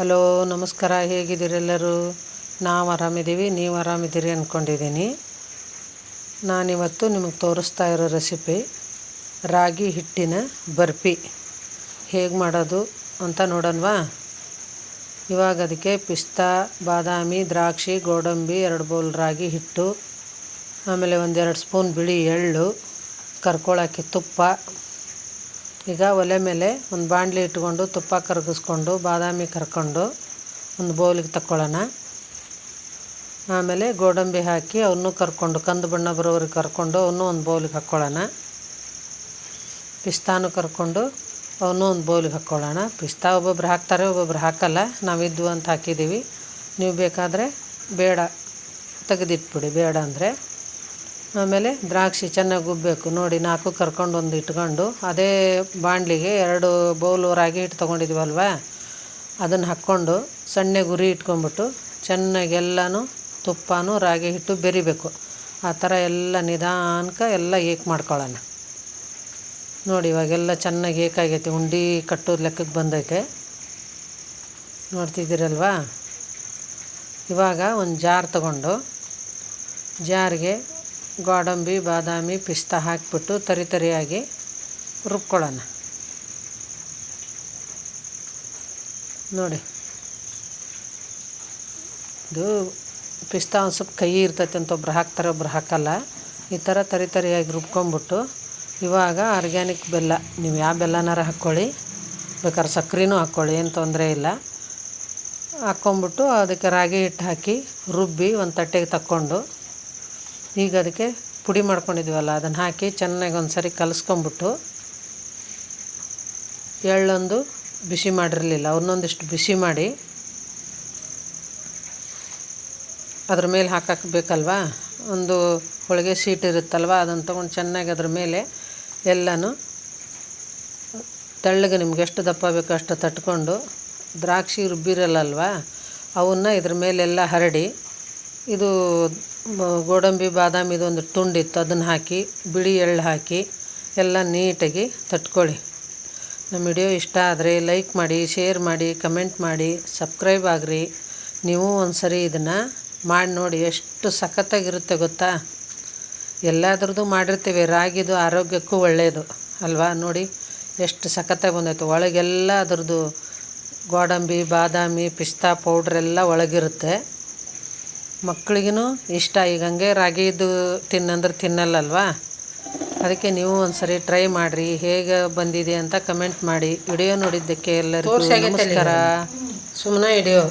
Hello, ನಮಸ್ಕಾರ. ಹೇಗಿದ್ದೀರೆಲ್ಲರೂ ನಾವು ಆರಾಮಿದ್ದೀವಿ. ನೀವು ಆರಾಮಿದ್ದೀರಿ ಅಂದ್ಕೊಂಡಿದ್ದೀನಿ ನಾನಿವತ್ತು ನಿಮಗೆ ತೋರಿಸ್ತಾ ಇರೋ ರೆಸಿಪಿ, ರಾಗಿ ಹಿಟ್ಟಿನ ಬರ್ಫಿ ಹೇಗೆ ಮಾಡೋದು ಅಂತ ನೋಡೋಣವಾ? ಇವಾಗ ಅದಕ್ಕೆ ಪಿಸ್ತಾ, ಬಾದಾಮಿ, ದ್ರಾಕ್ಷಿ, ಗೋಡಂಬಿ, ಎರಡು ಬೌಲ್ ರಾಗಿ ಹಿಟ್ಟು, ಆಮೇಲೆ ಒಂದೆರಡು ಸ್ಪೂನ್ ಬಿಳಿ ಎಳ್ಳು, ಕರ್ಕೊಳಕ್ಕೆ ತುಪ್ಪ ಈಗ ಒಲೆ ಮೇಲೆ ಒಂದು ಬಾಣಲಿ ಇಟ್ಕೊಂಡು ತುಪ್ಪ ಕರಗಿಸ್ಕೊಂಡು, ಬಾದಾಮಿ ಕರ್ಕೊಂಡು ಒಂದು ಬೌಲಿಗೆ ತಕ್ಕೊಳ್ಳೋಣ. ಆಮೇಲೆ ಗೋಡಂಬಿ ಹಾಕಿ ಅವನ್ನೂ ಕರ್ಕೊಂಡು, ಕಂದು ಬಣ್ಣ ಬರೋವ್ರಿಗೆ ಕರ್ಕೊಂಡು ಅವನ್ನೂ ಒಂದು ಬೌಲಿಗೆ ಹಾಕ್ಕೊಳ್ಳೋಣ. ಪಿಸ್ತಾನು ಕರ್ಕೊಂಡು ಅವನ್ನೂ ಒಂದು ಬೌಲಿಗೆ ಹಾಕ್ಕೊಳ್ಳೋಣ. ಪಿಸ್ತಾ ಒಬ್ಬೊಬ್ರು ಹಾಕ್ತಾರೆ, ಒಬ್ಬೊಬ್ರು ಹಾಕಲ್ಲ. ನಾವಿದ್ವು ಅಂತ ಹಾಕಿದ್ದೀವಿ. ನೀವು ಬೇಕಾದರೆ ಬೇಡ, ತೆಗೆದಿಟ್ಬಿಡಿ. ಬೇಡ ಅಂದರೆ ಆಮೇಲೆ ದ್ರಾಕ್ಷಿ ಚೆನ್ನಾಗಿ ಉಬ್ಬಬೇಕು ನೋಡಿ ನಾಲ್ಕು ಕರ್ಕೊಂಡು ಒಂದು ಇಟ್ಕೊಂಡು, ಅದೇ ಬಾಣಲಿಗೆ ಎರಡು ಬೌಲು ರಾಗಿ ಹಿಟ್ಟು ತೊಗೊಂಡಿದ್ವಲ್ವ? ಅದನ್ನು ಹಾಕ್ಕೊಂಡು ಸಣ್ಣ ಗುರಿ ಇಟ್ಕೊಂಬಿಟ್ಟು ಚೆನ್ನಾಗಿ ಎಲ್ಲನೂ ತುಪ್ಪನೂ ರಾಗಿ ಹಿಟ್ಟು ಬೆರಿಬೇಕು. ಆ ಥರ ಎಲ್ಲ ನಿಧಾನಕ ಎಲ್ಲ ಏಕ್ ಮಾಡ್ಕೊಳ್ಳೋಣ. ನೋಡಿ ಇವಾಗೆಲ್ಲ ಚೆನ್ನಾಗಿ ಏಕಾಗೈತಿ ಉಂಡೆ ಕಟ್ಟೋದು ಲೆಕ್ಕಕ್ಕೆ ಬಂದೈತೆ. ನೋಡ್ತಿದ್ದೀರಲ್ವಾ? ಇವಾಗ ಒಂದು ಜಾರ್ ತಗೊಂಡು ಜಾರಿಗೆ ಗೋಡಂಬಿ, ಬಾದಾಮಿ, ಪಿಸ್ತಾ ಹಾಕಿಬಿಟ್ಟು ತರಿ ತರಿಯಾಗಿ ರುಬ್ಕೊಳ್ಳೋಣ. ನೋಡಿ. ಇದು ಪಿಸ್ತಾ ಒಂದು ಸ್ವಲ್ಪ ಕೈ ಇರ್ತೈತೆ ಅಂತ ಒಬ್ರು ಹಾಕ್ತಾರೆ, ಒಬ್ರು ಹಾಕಲ್ಲ. ಈ ಥರ ತರಿ ತರಿಯಾಗಿ ರುಬ್ಕೊಂಬಿಟ್ಟು ಇವಾಗ ಆರ್ಗ್ಯಾನಿಕ್ ಬೆಲ್ಲ, ನೀವು ಯಾವ ಬೆಲ್ಲನಾರ ಹಾಕ್ಕೊಳ್ಳಿ, ಬೇಕಾದ್ರೆ ಸಕ್ಕರೆನೂ ಹಾಕ್ಕೊಳ್ಳಿ, ಏನು ತೊಂದರೆ ಇಲ್ಲ. ಹಾಕ್ಕೊಂಬಿಟ್ಟು ಅದಕ್ಕೆ ರಾಗಿ ಹಿಟ್ಟು ಹಾಕಿ ರುಬ್ಬಿ ಒಂದು ತಟ್ಟೆಗೆ ತಕ್ಕೊಂಡು ಈಗ ಅದಕ್ಕೆ ಪುಡಿ ಮಾಡ್ಕೊಂಡಿದ್ವಲ್ಲ, ಅದನ್ನು ಹಾಕಿ ಚೆನ್ನಾಗಿ ಒಂದು ಸರಿ ಕಲಿಸ್ಕೊಂಬಿಟ್ಟು ಎಳ್ಳೊಂದು ಬಿಸಿ ಮಾಡಿರಲಿಲ್ಲ ಅವನ್ನೊಂದಿಷ್ಟು ಬಿಸಿ ಮಾಡಿ ಅದ್ರ ಮೇಲೆ ಹಾಕಕ್ಕೆ ಬೇಕಲ್ವ ಒಂದು ಹೋಳಿಗೆ ಸೀಟ್ ಇರುತ್ತಲ್ವ, ಅದನ್ನು ತೊಗೊಂಡು ಚೆನ್ನಾಗಿ ಅದ್ರ ಮೇಲೆ ಎಲ್ಲನೂ ತೆಳ್ಳಗೆ ನಿಮ್ಗೆ ಎಷ್ಟು ದಪ್ಪ ಬೇಕೋ ಅಷ್ಟು ತಟ್ಕೊಂಡು ದ್ರಾಕ್ಷಿ ರುಬ್ಬಿರಲ್ಲಲ್ವ, ಅವನ್ನ ಇದ್ರ ಮೇಲೆಲ್ಲ ಹರಡಿ, ಇದು ಗೋಡಂಬಿ ಬಾದಾಮಿದು ಒಂದು ತುಂಡಿತ್ತು ಅದನ್ನು ಹಾಕಿ, ಬಿಳಿ ಎಳ್ಳು ಹಾಕಿ, ಎಲ್ಲ ನೀಟಾಗಿ ತಟ್ಕೊಳ್ಳಿ. ನಮ್ಮ ವಿಡಿಯೋ ಇಷ್ಟ ಆದರೆ ಲೈಕ್ ಮಾಡಿ, ಶೇರ್ ಮಾಡಿ, ಕಮೆಂಟ್ ಮಾಡಿ, ಸಬ್ಸ್ಕ್ರೈಬ್ ಆಗಿರಿ. ನೀವು ಒಂದು ಸರಿ ಇದನ್ನು ಮಾಡಿ ನೋಡಿ, ಎಷ್ಟು ಸಖತ್ತಾಗಿರುತ್ತೆ ಗೊತ್ತಾ? ಎಲ್ಲದ್ರದ್ದು ಮಾಡಿರ್ತೀವಿ. ರಾಗಿದು ಆರೋಗ್ಯಕ್ಕೂ ಒಳ್ಳೆಯದು ಅಲ್ವಾ? ನೋಡಿ, ಎಷ್ಟು ಸಖತ್ತಾಗಿ ಬಂದೈತೆ. ಒಳಗೆಲ್ಲ ಅದ್ರದ್ದು ಗೋಡಂಬಿ, ಬಾದಾಮಿ, ಪಿಸ್ತಾ ಪೌಡ್ರೆಲ್ಲ ಒಳಗಿರುತ್ತೆ. ಮಕ್ಳಿಗೂ ಇಷ್ಟ. ಈಗ ಹಂಗೆ ರಾಗಿದು ತಿನ್ನಂದ್ರೆ ತಿನ್ನಲ್ಲಲ್ವಾ? ಅದಕ್ಕೆ ನೀವು ಒಂದ್ಸರಿ ಟ್ರೈ ಮಾಡಿರಿ. ಹೇಗೆ ಬಂದಿದೆ ಅಂತ ಕಮೆಂಟ್ ಮಾಡಿ. ವಿಡಿಯೋ ನೋಡಿದ್ದಕ್ಕೆ ಎಲ್ಲರಿಗೂ ನಮಸ್ಕಾರ. ಸುಮ್ಮನೆ ಹಿಡಿಯೋ